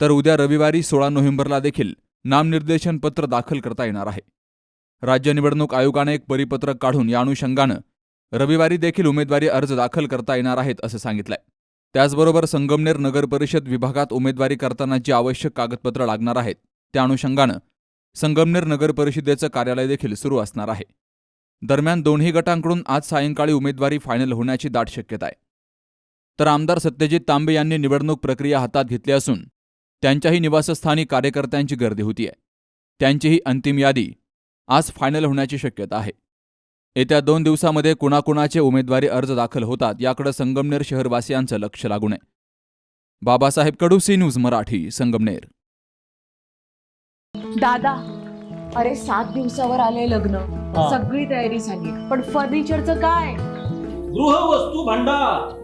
तर उद्या रविवारी सोळा नोव्हेंबरला देखील नामनिर्देशन पत्र दाखल करता येणार आहे. राज्य निवडणूक आयोगाने एक परिपत्रक काढून या अनुषंगानं रविवारी देखील उमेदवारी अर्ज दाखल करता येणार आहेत असं सांगितलंय. त्याचबरोबर संगमनेर नगर परिषद विभागात उमेदवारी करताना जी आवश्यक कागदपत्र लागणार आहेत. त्या अनुषंगानं संगमनेर नगर परिषदेचं कार्यालय देखील सुरू असणार आहे. दरम्यान दोन्ही गटांकडून आज सायंकाळी उमेदवारी फायनल होण्याची दाट शक्यता आहे. तर आमदार सत्यजित तांबे यांनी निवडणूक प्रक्रिया हातात घेतली असून त्यांच्याही निवासस्थानी कार्यकर्त्यांची गर्दी होतीये. त्यांचीही अंतिम यादी आज फायनल होण्याची शक्यता आहे. येत्या दोन दिवसामध्ये कुणाकुणाचे उमेदवारी अर्ज दाखल होतात याकडे संगमनेर शहरवासियांचं लक्ष लागून आहे. Babasaheb Kadu C news Marathi Sangamner. दादा अरे सात दिवसावर आले लग्न. सगळी तयारी झाली पण फर्निचरचं काय? गृहवस्तू भांडार.